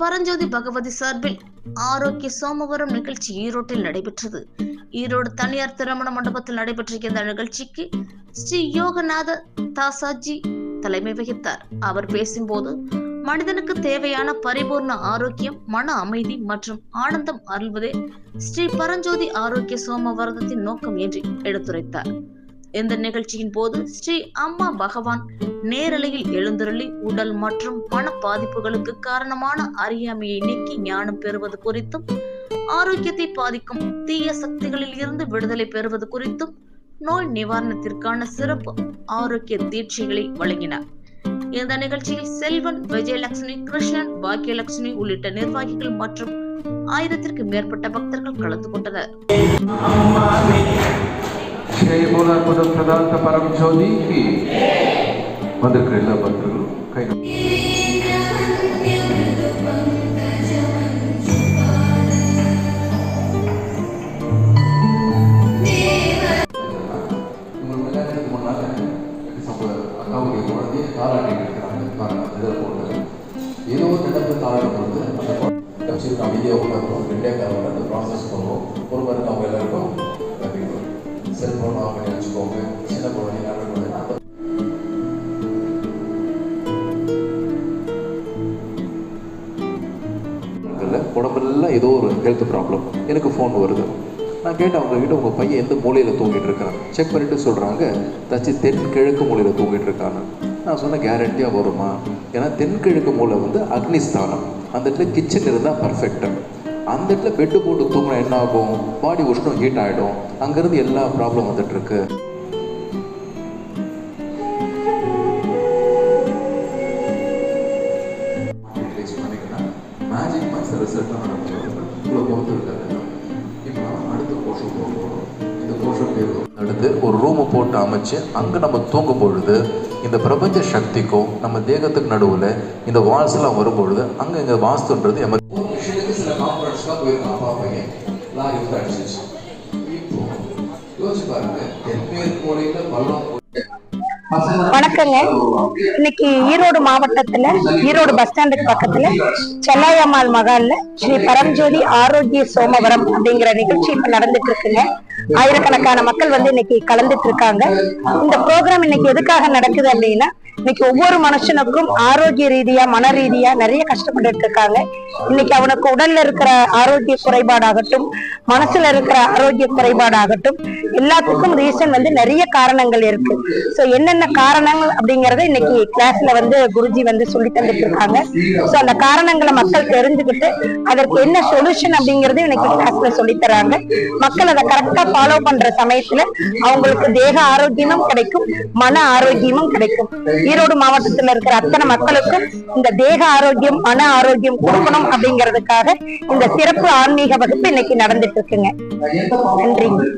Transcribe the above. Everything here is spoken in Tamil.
பரஞ்சோதி பகவதி சார்பில் ஆரோக்கிய சோமவரம் நிகழ்ச்சி ஈரோட்டில் நடைபெற்றது. ஈரோடு தனியார் திருமண மண்டபத்தில் நடைபெற்ற இந்த நிகழ்ச்சிக்கு ஸ்ரீ யோகநாத தாசாஜி தலைமை வகித்தார். அவர் பேசும்போது மனிதனுக்கு தேவையான பரிபூர்ண ஆரோக்கியம் மன அமைதி மற்றும் ஆனந்தம் அருள்வதே ஸ்ரீ பரஞ்சோதி ஆரோக்கிய சோமவரதத்தின் நோக்கம் என்று எடுத்துரைத்தார். இந்த நிகழ்ச்சியின் போது ஸ்ரீ அம்மா பகவான் நேரலையில் எழுந்தருளி உடல் மற்றும் பண பாதிப்புகளுக்கு காரணமான அறியாமையை நீக்கி ஞானம் பெறுவது குறித்தும் ஆரோக்கியத்தை பாதிக்கும் தீய சக்திகளில் இருந்து விடுதலை பெறுவது குறித்தும் நோய் நிவாரணத்திற்கான சிறப்பு ஆரோக்கிய தீட்சைகளை வழங்கினார். இந்த நிகழ்ச்சியில் செல்வன் விஜயலட்சுமி கிருஷ்ணன் பாக்கியலட்சுமி உள்ளிட்ட நிர்வாகிகள் மற்றும் ஆயிரத்திற்கு மேற்பட்ட பக்தர்கள் கலந்து கொண்டனர். ஜெய போல அற்புத பிரதாந்த பரம் ஜோதி கி வந்திருக்கிற எல்லா பக்தர்களும் கை உங்கள் கல்யாணத்துக்கு முன்னால சம்பவம் அக்காவுடைய குழந்தைய தாளாட்டி இருக்கிறாங்க பாருங்க இதில் போட்டு ஏதோ ஒரு இடத்துல தாளாட்டும் பொழுது அந்த குழந்தை வச்சுட்டு அமைதியாக உட்காந்துரும் ரெண்டே காலம் இருக்குல்ல, உடம்பெல்லாம் ஏதோ ஒரு ஹெல்த் ப்ராப்ளம் எனக்கு ஃபோன் வருது. நான் கேட்டேன் அவங்க கிட்ட உங்கள் பையன் எந்த மூலையில் தூங்கிட்டு இருக்கான்? செக் பண்ணிட்டு சொல்கிறாங்க தச்சு தென்கிழக்கு மூலையில் தூங்கிட்டு இருக்கான்னு. நான் சொன்னேன் கேரண்டியாக வருமா? ஏன்னா தென்கிழக்கு மூலை வந்து அக்னிஸ்தானம். அந்த இடத்துல கிச்சன் இருந்தால் பர்ஃபெக்டாக அந்த இடத்துல பெட்டு போட்டு தூங்கினா என்ன ஆகும்? பாடி உஷ்ணம் ஹீட் ஆகிடும் அங்கேருந்து எல்லா ப்ராப்ளம் வந்துட்டுருக்கு மாதிரி ரிசல்ட்டாக இவ்வளோ பொறுத்து இருக்காது இப்போ அடுத்த கோஷம் போகிறோம் இந்த கோஷம் பேர் அடுத்து ஒரு ரூமை போட்டு அமைச்சு அங்கே நம்ம தூங்கும் பொழுது இந்த பிரபஞ்ச சக்திக்கும் நம்ம தேகத்துக்கு நடுவில் இந்த வால்ஸ்லாம் வரும்பொழுது அங்கே இங்கே வாஸ்துன்றது எமர் ஒரு விஷயத்துக்கு சில கான்ஃபரன்ஸ்லாம் போயிருக்கான் அப்பா பையன் லாரி வந்து அடிச்சிச்சு இப்போ யோசிச்சு பாருங்க தென்மேற்கு மூலையில் பள்ளம் வணக்கங்க. இன்னைக்கு ஈரோடு மாவட்டத்துல ஈரோடு பஸ் ஸ்டாண்டுக்கு பக்கத்துல செல்லாயம்மாள் மகால்ல ஸ்ரீ பரம்ஜோதி ஆரோக்கிய சோமவரம் அப்படிங்கிற நிகழ்ச்சி இப்ப நடந்துட்டு இருக்குங்க. ஆயிரக்கணக்கான மக்கள் வந்து இன்னைக்கு கலந்துட்டு இருக்காங்க. இந்த ப்ரோக்ராம் இன்னைக்கு எதுக்காக நடக்குது அப்படின்னா இன்னைக்கு ஒவ்வொரு மனுஷனுக்கும் ஆரோக்கிய ரீதியா மன ரீதியா நிறைய கஷ்டப்பட்டு இருக்காங்க. இன்னைக்கு அவனுக்கு உடல்ல இருக்கிற ஆரோக்கிய குறைபாடாகட்டும் மனசுல இருக்கிற ஆரோக்கிய குறைபாடாகட்டும் எல்லாத்துக்கும் ரீசன் வந்து நிறைய காரணங்கள் இருக்கு. சோ என்னென்ன காரணங்கள் அப்படிங்கறத இன்னைக்கு கிளாஸ்ல வந்து குருஜி வந்து சொல்லி தந்துட்டு இருக்காங்க. சோ அந்த காரணங்களை மக்கள் தெரிஞ்சுக்கிட்டு அதற்கு என்ன சொல்யூஷன் அப்படிங்கறதையும் இன்னைக்கு கிளாஸ்ல சொல்லி தராங்க. மக்கள் அதை கரெக்டா ஃபாலோ பண்ற சமயத்துல அவங்களுக்கு தேக ஆரோக்கியமும் கிடைக்கும் மன ஆரோக்கியமும் கிடைக்கும். ஈரோடு மாவட்டத்துல இருக்கிற அத்தனை மக்களுக்கும் இந்த தேக ஆரோக்கியம் மன ஆரோக்கியம் கொடுக்கணும் அப்படிங்கிறதுக்காக இந்த சிறப்பு ஆன்மீக வகுப்பு இன்னைக்கு நடந்துட்டு இருக்குங்க. நன்றி.